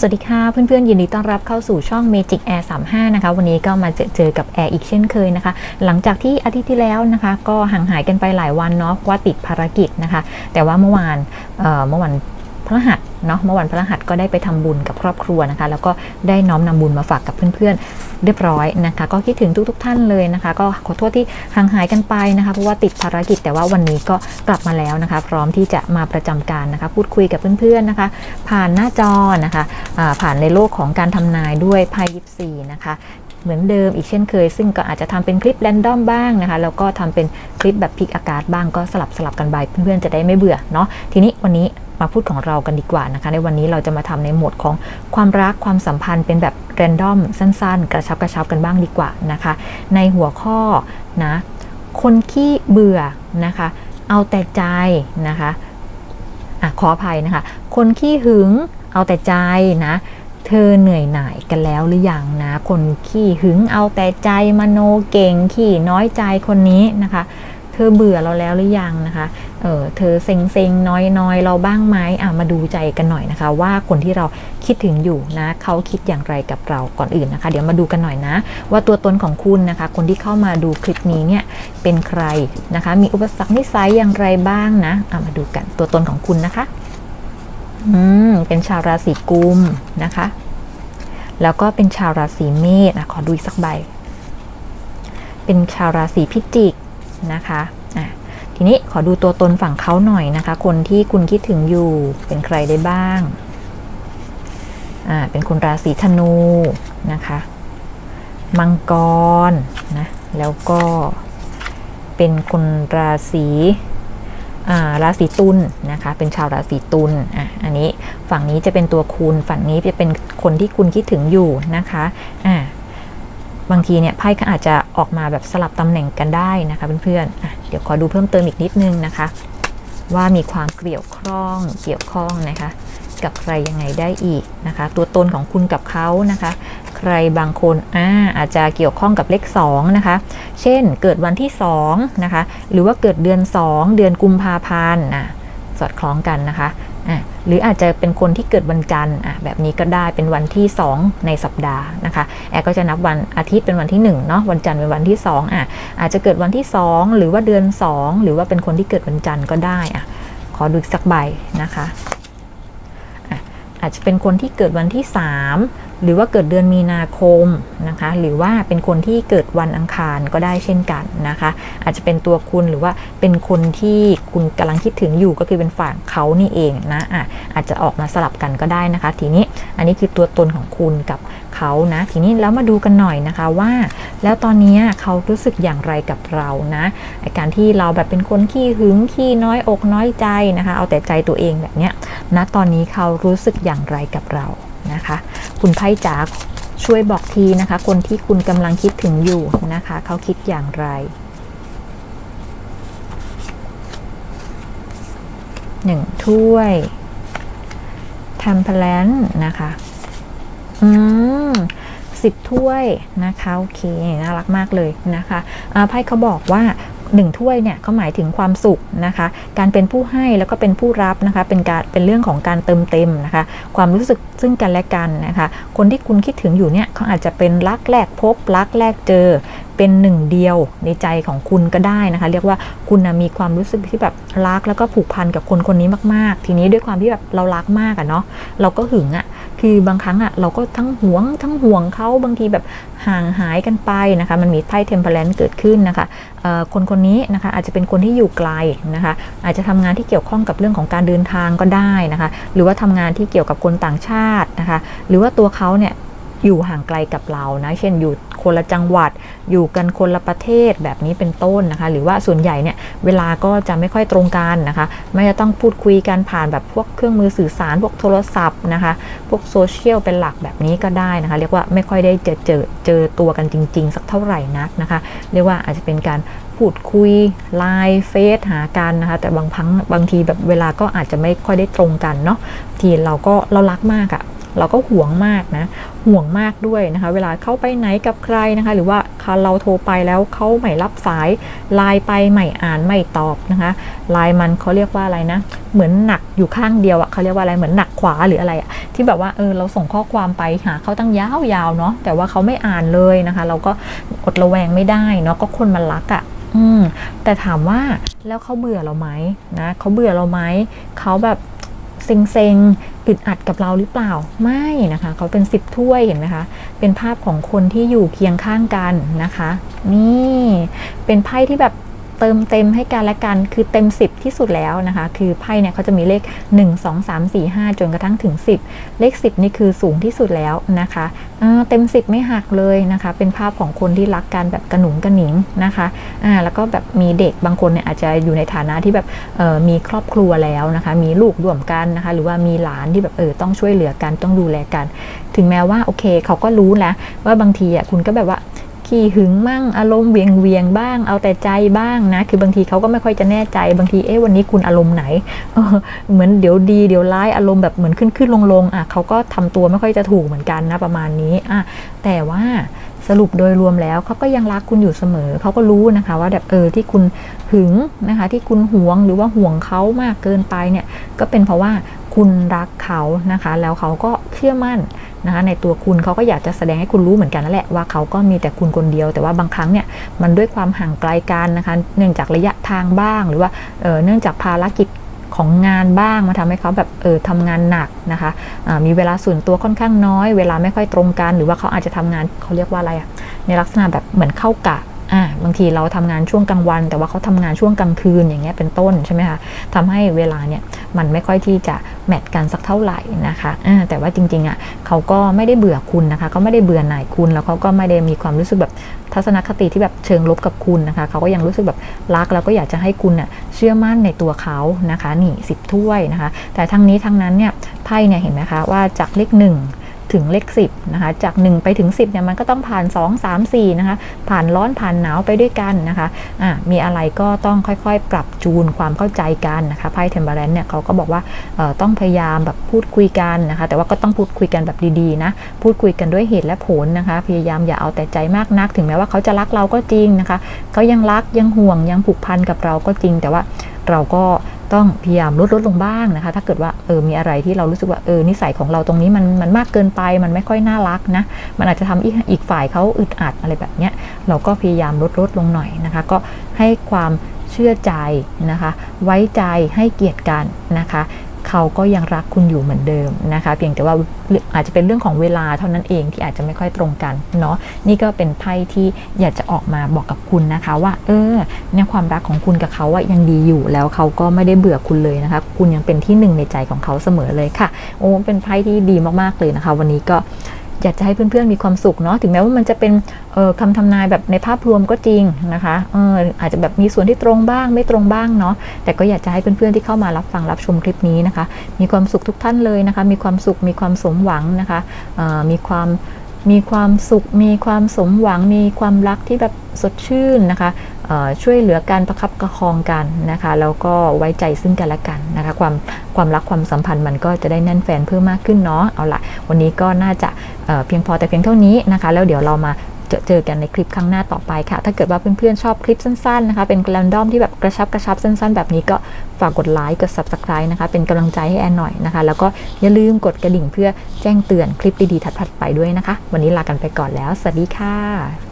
สวัสดีค่ะเพื่อนๆยินดีต้อนรับเข้าสู่ช่อง Magic Air 35 นะคะ วันนี้ก็มาเจอเจอกับแอร์อีกเช่นเคยนะคะ หลังจากที่อาทิตย์ที่แล้วนะคะ ก็ห่างหายกันไปหลายวันเนาะว่าติดภารกิจนะคะ แต่ว่าเมื่อวานเอ่อเมื่อวัน พระหัสเนาะเมื่อวันพระหัสก็ได้ไปทำบุญกับครอบครัวนะคะ แล้วก็ได้น้อมนำบุญมาฝากกับเพื่อนๆ เรียบร้อยนะคะ ก็คิดถึงทุกๆท่านเลยนะคะ ก็ขอโทษที่ห่างหายกันไปนะคะ เพราะว่าติดภารกิจแต่ว่าวันนี้ก็กลับมาแล้วนะคะ พร้อมที่จะมาประจำการนะคะ พูดคุยกับเพื่อนๆนะคะ ผ่านหน้าจอนะคะผ่านในโลกของการทำนายด้วยไพ่ยิปซีนะคะ เหมือนเดิมอีกเช่นเคย ซึ่งก็อาจจะทำเป็นคลิปแรนดอมบ้างนะคะ แล้วก็ทำเป็นคลิปแบบพิกอากาศบ้างก็สลับสลับกันไปเพื่อนๆจะได้ไม่เบื่อเนาะทีนี้วันนี้มาพูดของเรากันดีกว่านะคะ ในวันนี้เราจะมาทำในโหมดของความรักความสัมพันธ์เป็นแบบแรนดอมสั้น ๆ กระชับกระชับกันบ้างดีกว่านะคะ ในหัวข้อนะคนขี้เบื่อนะคะ เอาแต่ใจนะคะอะขออภัยนะคะ คนขี้หึงเอาแต่ใจนะ เธอเหนื่อยหน่ายกันแล้วหรือยังนะ คนขี้หึงเอาแต่ใจมโนเก่งขี้น้อยใจคนนี้นะคะ เธอเบื่อเราแล้วหรือยังนะคะ เออเธอเซ็งเซ็งน้อยน้อยเราบ้างไหมอะมาดูใจกันหน่อยนะคะ ว่าคนที่เราคิดถึงอยู่นะเขาคิดอย่างไรกับเราก่อนอื่นนะคะ เดี๋ยวมาดูกันหน่อยนะ ว่าตัวตนของคุณนะคะ คนที่เข้ามาดูคลิปนี้เนี่ยเป็นใครนะคะ มีอุปสรรคนิสัยอย่างไรบ้างนะอะมาดูกันตัวตนของคุณนะคะ อืมเป็นชาวราศีกุมนะคะ แล้วก็เป็นชาวราศีเมษอะขอดูอีกสักใบ เป็นชาวราศีพิจิกนะคะอะทีนี้ขอดูตัวตนฝั่งเขาหน่อยนะคะ คนที่คุณคิดถึงอยู่เป็นใครได้บ้างอ่าเป็นคนราศีธนูนะคะ มังกรนะแล้วก็เป็นคนราศี ราศีตุลนะคะ เป็นชาวราศีตุลอะอันนี้ฝั่งนี้จะเป็นตัวคุณฝั่งนี้จะเป็นคนที่คุณคิดถึงอยู่นะคะอ่าบางทีเนี่ยไพ่ก็อาจจะออกมาแบบสลับตำแหน่งกันได้นะคะเพื่อนๆอะเดี๋ยวขอดูเพิ่มเติมอีกนิดนึงนะคะ ว่ามีความเกี่ยวข้องเกี่ยวข้องนะคะ กับใครยังไงได้อีกนะคะ ตัวตนของคุณกับเขานะคะ ใครบางคนอาอาจจะเกี่ยวข้องกับเลข2นะคะ เช่นเกิดวันที่2นะคะ หรือว่าเกิดเดือน 2 เดือนกุมภาพันธ์สอดคล้องกันนะคะหรืออาจจะเป็นคนที่เกิดวันจันทร์แบบนี้ก็ได้เป็นวันที่ 2 ในสัปดาห์นะคะแอร์ก็จะนับวันอาทิตย์เป็นวันที่1เนาะวันจันทร์เป็นวันที่2อะอาจจะเกิดวันที่ 2 หรือว่าเดือน 2 หรือว่าเป็นคนที่เกิดวันจันทร์ก็ได้อะขอดูอีกสักใบนะคะ อาจจะเป็นคนที่เกิดวันที่ 3 หรือว่าเกิดเดือนมีนาคมนะคะ หรือว่าเป็นคนที่เกิดวันอังคารก็ได้เช่นกันนะคะ อาจจะเป็นตัวคุณหรือว่าเป็นคนที่คุณกำลังคิดถึงอยู่ก็คือเป็นฝั่งเขานี่เองนะอะอาจจะออกมาสลับกันก็ได้นะคะ ทีนี้อันนี้คือตัวตนของคุณกับ เขานะทีนี้แล้วมาดูกันหน่อยนะคะว่า แล้วตอนนี้เขารู้สึกอย่างไรกับเรานะอ้การที่เราแบบเป็นคนขี้หึงขี้น้อยอกน้อยใจนะคะ เอาแต่ใจตัวเองแบบเนี้ยณตอนนี้เขารู้สึกอย่างไรกับเรานะคะ คุณไพ่จ๋าช่วยบอกทีนะคะ คนที่คุณกำลังคิดถึงอยู่นะคะ เขาคิดอย่างไรหนึ่งถ้วยทำแพลนนะคะ อืม สิบถ้วยนะคะโอเคน่ารักมากเลยนะคะไพ่เขาบอกว่าหนึ่งถ้วยเนี่ยเขาหมายถึงความสุขนะคะ การเป็นผู้ให้แล้วก็เป็นผู้รับนะคะ เป็นการเป็นเรื่องของการเติมเต็มนะคะ ความรู้สึกซึ่งกันและกันนะคะ คนที่คุณคิดถึงอยู่เนี่ยเขาอาจจะเป็นรักแรกพบ รักแรกเจอ เป็นหนึ่งเดียวในใจของคุณก็ได้นะคะ เรียกว่าคุณนะมีความรู้สึกที่แบบรักแล้วก็ผูกพันกับคนคนนี้มากๆ ทีนี้ด้วยความที่แบบเรารักมากอะเนาะเราก็หึงอะ คือบางครั้งอะเราก็ทั้งหวง ทั้งห่วงเขาบางทีแบบห่างหายกันไปนะคะ มันมีไพ่เทมเพลนเกิดขึ้นนะคะคนคนนี้นะคะอาจจะเป็นคนที่อยู่ไกลนะคะ อาจจะทำงานที่เกี่ยวข้องกับเรื่องของการเดินทางก็ได้นะคะ หรือว่าทำงานที่เกี่ยวกับคนต่างชาตินะคะ หรือว่าตัวเขาเนี่ย อยู่ห่างไกลกับเรานะเช่นอยู่คนละจังหวัด อยู่กันคนละประเทศแบบนี้เป็นต้นนะคะ หรือว่าส่วนใหญ่เนี่ยเวลาก็จะไม่ค่อยตรงกันนะคะ ไม่จะต้องพูดคุยกันผ่านแบบพวกเครื่องมือสื่อสารพวกโทรศัพท์นะคะพวกโซเชียลเป็นหลักแบบนี้ก็ได้นะคะ เรียกว่าไม่ค่อยได้เจอเจอเจอตัวกันจริง ๆ สักเท่าไหร่นักนะคะ เรียกว่าอาจจะเป็นการพูดคุยไลน์เฟซหากันนะคะ แต่บางครั้งบางทีแบบเวลาก็อาจจะไม่ค่อยได้ตรงกันเนาะทีเราก็เรารักมากอะ เราก็ห่วงมากนะ ห่วงมากด้วยนะคะ เวลาเข้าไปไหนกับใครนะคะ หรือว่าเราโทรไปแล้วเขาไม่รับสายไลน์ไปไม่อ่านไม่ตอบนะคะไลน์มันเขาเรียกว่าอะไรนะ เหมือนหนักอยู่ข้างเดียวอะเขาเรียกว่าอะไรเหมือนหนักขวาหรืออะไรอะที่แบบว่าเออเราส่งข้อความไปหาเขาตั้งยาวๆเนาะแต่ว่าเขาไม่อ่านเลยนะคะ เราก็อดระแวงไม่ได้เนาะก็คนมันรักอะอืมแต่ถามว่าแล้วเขาเบื่อเราไหมนะเขาเบื่อเราไหมเขาแบบเซ็ง อึดอัดกับเราหรือเปล่าไม่นะคะเขาเป็นสิบถ้วยเห็นไหมคะเป็นภาพของคนที่อยู่เคียงข้างกันนะคะ นี่เป็นไพ่ที่แบบ เติมเต็มให้กันและกัน คือเต็ม 10 ที่สุดแล้วนะคะ คือไพ่เนี่ยเขาจะมีเลข 1 2 3 4 5 จนกระทั่งถึง 10 เลข 10 นี่คือสูงที่สุดแล้วนะคะเเต็ม 10 ไม่หักเลยนะคะ เป็นภาพของคนที่รักกันแบบกระหนุงกระหนิงนะคะแล้วก็แบบมีเด็กบางคนเนี่ยอาจจะอยู่ในฐานะที่แบบมีครอบครัวแล้วนะคะ มีลูกร่วมกันนะคะ หรือว่ามีหลานที่แบบเออต้องช่วยเหลือกันต้องดูแลกัน ถึงแม้ว่าโอเคเขาก็รู้แล้วว่าบางทีอะคุณก็แบบว่า ขี้หึงมั่งอารมณ์เวียงเวียงบ้าง เอาแต่ใจบ้างนะ คือบางทีเขาก็ไม่ค่อยจะแน่ใจบางทีเอ๊ะวันนี้คุณอารมณ์ไหนเหมือนเดี๋ยวดีเดี๋ยวร้ายอารมณ์แบบเหมือนขึ้นขึ้นลงลงอะเขาก็ทำตัวไม่ค่อยจะถูกเหมือนกันนะประมาณนี้อะแต่ว่าสรุปโดยรวมแล้วเขาก็ยังรักคุณอยู่เสมอ เขาก็รู้นะคะ ว่าแบบเออที่คุณหึงนะคะ ที่คุณห่วงหรือว่าห่วงเขามากเกินไปเนี่ย ก็เป็นเพราะว่าคุณรักเขานะคะ แล้วเขาก็เชื่อมั่น นะคะในตัวคุณเขาก็อยากจะแสดงให้คุณรู้เหมือนกันนั่นแหละว่าเขาก็มีแต่คุณคนเดียว แต่ว่าบางครั้งเนี่ยมันด้วยความห่างไกลกันนะคะเนื่องจากระยะทางบ้าง หรือว่าเอ่อเนื่องจากภารกิจของงานบ้างมาทำให้เขาแบบเออทำงานหนักนะคะะมีเวลาส่วนตัวค่อนข้างน้อย เวลาไม่ค่อยตรงกัน หรือว่าเขาอาจจะทำงานเขาเรียกว่าอะไรอะในลักษณะแบบเหมือนเข้ากะ อ่าบางทีเราทำงานช่วงกลางวัน แต่ว่าเขาทำงานช่วงกลางคืนอย่างเงี้ยเป็นต้นใช่ไหมคะทำให้เวลาเนี่ยมันไม่ค่อยที่จะแมทกันสักเท่าไหร่นะคะอ่าแต่ว่าจริงๆอะเขาก็ไม่ได้เบื่อคุณนะคะเขาไม่ได้เบื่อหน่ายคุณแล้วเขาก็ไม่ได้มีความรู้สึกแบบทัศนคติที่แบบเชิงลบกับคุณนะคะเขาก็ยังรู้สึกแบบรักแล้วก็อยากจะให้คุณน่ะเชื่อมั่นในตัวเขานะคะนี่สิบถ้วยนะคะ แต่ทั้งนี้ทั้งนั้นเนี่ยไพ่เนี่ยเห็นไหมคะว่าจากเลขหนึ่ง ถึงเลข10นะคะจาก 1 ไปถึง 10เนี่ยมันก็ต้องผ่าน 2 3 4นะคะผ่านร้อนผ่านหนาวไปด้วยกันนะคะอะมีอะไรก็ต้องค่อยๆ ปรับจูนความเข้าใจกันนะคะไพ่เทมเบอร์แรนเนี่ยเขาก็บอกว่าเอ่อต้องพยายามแบบพูดคุยกันนะคะแต่ว่าก็ต้องพูดคุยกันแบบดีๆนะพูดคุยกันด้วยเหตุและผลนะคะ พยายามอย่าเอาแต่ใจมากนัก ถึงแม้ว่าเขาจะรักเราก็จริงนะคะเขายังรักยังห่วงยังผูกพันกับเราก็จริงแต่ว่าเราก็ ต้องพยายามลดลดลงบ้างนะคะ ถ้าเกิดว่าเออมีอะไรที่เรารู้สึกว่าเออนิสัยของเราตรงนี้มันมันมากเกินไป มันไม่ค่อยน่ารักนะ มันอาจจะทำอีกอีกฝ่ายเขาอึดอัดอะไรแบบเนี้ยเราก็พยายามลดลดลงหน่อยนะคะ ก็ให้ความเชื่อใจนะคะ ไว้ใจให้เกียรติกันนะคะ เขาก็ยังรักคุณอยู่เหมือนเดิมนะคะ เพียงแต่ว่าอาจจะเป็นเรื่องของเวลาเท่านั้นเองที่อาจจะไม่ค่อยตรงกันเนาะนี่ก็เป็นไพ่ที่อยากจะออกมาบอกกับคุณนะคะว่า เออเนี่ยความรักของคุณกับเขาว่ายังดีอยู่แล้วเขาก็ไม่ได้เบื่อคุณเลยนะคะ คุณยังเป็นที่หนึ่งในใจของเขาเสมอเลยค่ะ โอ้เป็นไพ่ที่ดีมากๆเลยนะคะ วันนี้ก็ อยากจะให้เพื่อนๆมีความสุขเนาะถึงแม้ว่ามันจะเป็นเอ่อคำทำนายแบบในภาพรวมก็จริงนะคะอออาจจะแบบมีส่วนที่ตรงบ้างไม่ตรงบ้างเนาะแต่ก็อยากจะให้เพื่อนๆที่เข้ามารับฟังรับชมคลิปนี้นะคะ มีความสุขทุกท่านเลยนะคะ มีความสุขมีความสมหวังนะคะออมีความมีความสุขมีความสมหวังมีความรักที่แบบสดชื่นนะคะ ช่วยเหลือการประคับประคองกันนะคะแล้วก็ไว้ใจซึ่งกันและกันนะคะความความรักความสัมพันธ์มันก็จะได้แน่นแฟนเพิ่มมากขึ้นเนาะเอาละวันนี้ก็น่าจะเเพียงพอแต่เพียงเท่านี้นะคะ แล้วเดี๋ยวเรามาเจอกันในคลิปครั้งหน้าต่อไปค่ะ ถ้าเกิดว่าเพื่อนๆชอบคลิปสั้นๆนะคะ เป็นแรนดอมที่แบบกระชับกระชับสั้นๆ แบบนี้ก็ฝากกดไลค์ กด subscribe นะคะ เป็นกำลังใจให้แอนหน่อยนะคะ แล้วก็อย่าลืมกดกระดิ่งเพื่อแจ้งเตือนคลิปดีๆถัดๆไปด้วยนะคะ วันนี้ลากันไปก่อนแล้ว สวัสดีค่ะ